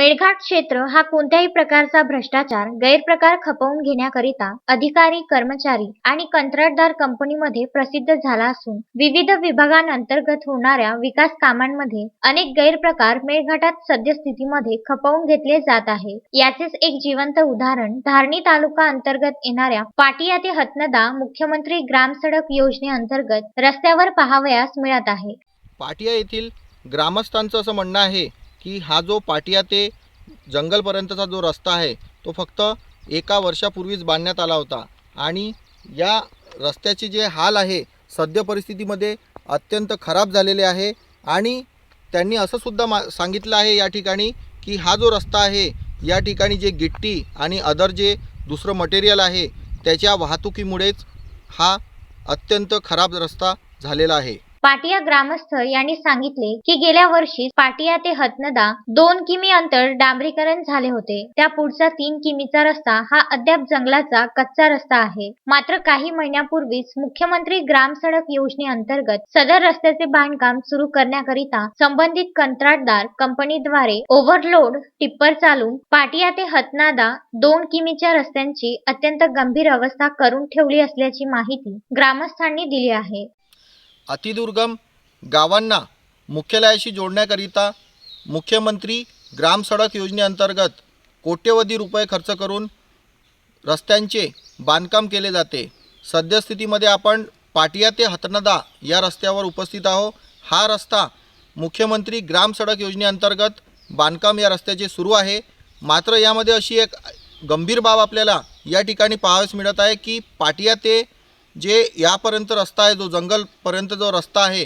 मेळघाट क्षेत्र हा कोणत्याही प्रकारचा भ्रष्टाचार गैरप्रकार खपवून घेण्याकरिता अधिकारी कर्मचारी आणि कंत्राटदार कंपनीमध्ये प्रसिद्ध झाला असून विविध विभागांअंतर्गत होणाऱ्या विकास कामांमध्ये अनेक गैरप्रकार मेळघाटात सद्यस्थितीमध्ये खपवून घेतले जात आहे याचेच एक जिवंत उदाहरण धारणी तालुका अंतर्गत येणाऱ्या पाटिया ते हतनदा मुख्यमंत्री ग्राम सडक योजनेअंतर्गत रस्त्यावर पाहावयास मिळत आहे. पाटिया येथील ग्रामस्थांचं असं म्हणणं आहे की हा जो पाटिया ते जंगलपर्यंतचा जो रस्ता आहे तो फक्त एका वर्षापूर्वीच बांधण्यात आला होता. आणि या रस्त्याचे जे हाल आहे सद्य परिस्थितीमध्ये अत्यंत खराब झालेले आहे. आणि त्यांनी असंसुद्धा मा सांगितलं आहे या ठिकाणी की हा जो रस्ता आहे या ठिकाणी जे गिट्टी आणि अदर जे दुसरं मटेरियल आहे त्याच्या वाहतुकीमुळेच हा अत्यंत खराब रस्ता झालेला आहे. पाटिया ग्रामस्थ यांनी सांगितले की गेल्या वर्षी पाटिया ते हतनदा दोन किमी अंतर डांबरीकरण झाले होते. त्या पुढचा तीन किमीचा रस्ता हा अद्याप जंगलाचा कच्चा रस्ता आहे. मात्र काही महिन्यापूर्वीच मुख्यमंत्री ग्राम सडक योजनेअंतर्गत सदर रस्त्याचे बांधकाम सुरू करण्याकरिता संबंधित कंत्राटदार कंपनीद्वारे ओव्हरलोड टिप्पर चालून पाटिया ते हतनादा दोन किमीच्या रस्त्यांची अत्यंत गंभीर अवस्था करून ठेवली असल्याची माहिती ग्रामस्थांनी दिली आहे. अतिदुर्गम गावांना मुख्यालयाशी जोडण्याकरिता मुख्यमंत्री ग्राम सडक योजनेअंतर्गत कोट्यवधी रुपये खर्च करून रस्त्यांचे बांधकाम केले जाते. सद्यस्थितीमध्ये आपण पाटिया ते हतनदा या रस्त्यावर उपस्थित आहो हा रस्ता मुख्यमंत्री ग्राम सडक योजनेअंतर्गत बांधकाम या रस्त्याचे सुरू आहे. मात्र यामध्ये अशी एक गंभीर बाब आपल्याला या ठिकाणी पाहावयास मिळत आहे की पाटिया ते जे यापर्यंत रस्ता आहे जो जंगलपर्यंत जो रस्ता आहे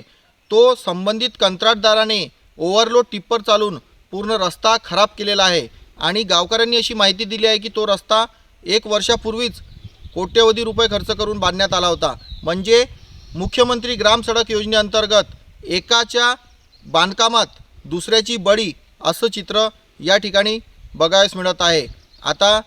तो संबंधित कंत्राटदाराने ओव्हरलोड टिप्पर चालून पूर्ण रस्ता खराब केलेला आहे. आणि गावकऱ्यांनी अशी माहिती दिली आहे की तो रस्ता एक वर्षापूर्वीच कोट्यवधी रुपये खर्च करून बांधण्यात आला होता. म्हणजे मुख्यमंत्री ग्राम सडक योजनेअंतर्गत एकाच्या बांधकामात दुसऱ्याची बळी असं चित्र या ठिकाणी बघायस मिळत आहे. आता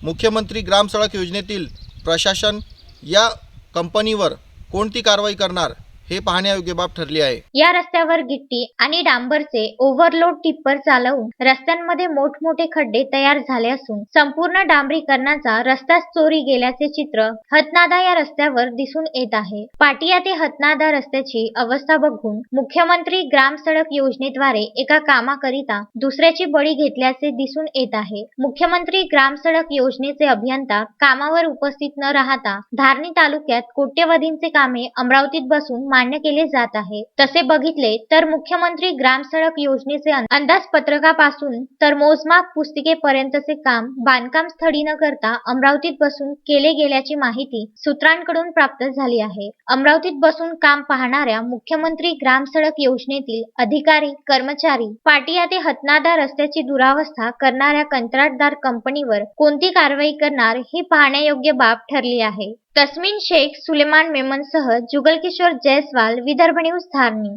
मुख्यमंत्री ग्राम सडक योजनेतील प्रशासन या कंपनीवर कोणती कारवाई करणार? हे पाहण्यायोग्य बाब ठरली आहे. या रस्त्यावर गिट्टी आणि डांबरचे ओव्हरलोड टिप्पर चालवून रस्त्यांमध्ये मोठमोठे खड्डे तयार झाले असून संपूर्ण डांबरीकरणाचा रस्ताच चोरी गेल्याचे चित्र हतनादा या रस्त्यावर दिसून येत आहे. पाटिया ते हतनादा रस्त्याची अवस्था बघून मुख्यमंत्री ग्राम सडक योजनेद्वारे एका कामाकरिता दुसऱ्याची बळी घेतल्याचे दिसून येत आहे. मुख्यमंत्री ग्राम सडक योजनेचे अभियंता कामावर उपस्थित न राहता धारणी तालुक्यात कोट्यवधींचे कामे अमरावतीत बसून मान्य केले जात आहे. तसे बघितले तर मुख्यमंत्री ग्राम सडक योजनेचे अंदाजपत्रकापासून तर मोजमाप पुस्तिकेपर्यंतचे काम बांधकाम स्थळी न करता अमरावतीत बसून केले गेल्याची माहिती सूत्रांकडून प्राप्त झाली आहे. अमरावतीत बसून काम पाहणाऱ्या मुख्यमंत्री ग्राम सडक योजनेतील अधिकारी कर्मचारी पाटिया ते हतनादा रस्त्याची दुरावस्था करणाऱ्या कंत्राटदार कंपनीवर कोणती कारवाई करणार ही पाहण्यायोग्य बाब ठरली आहे. तस्मिन शेख सुलेमान मेमनसह जुगल किशोर जयस्वाल विदर्भ न्यूज धारणी.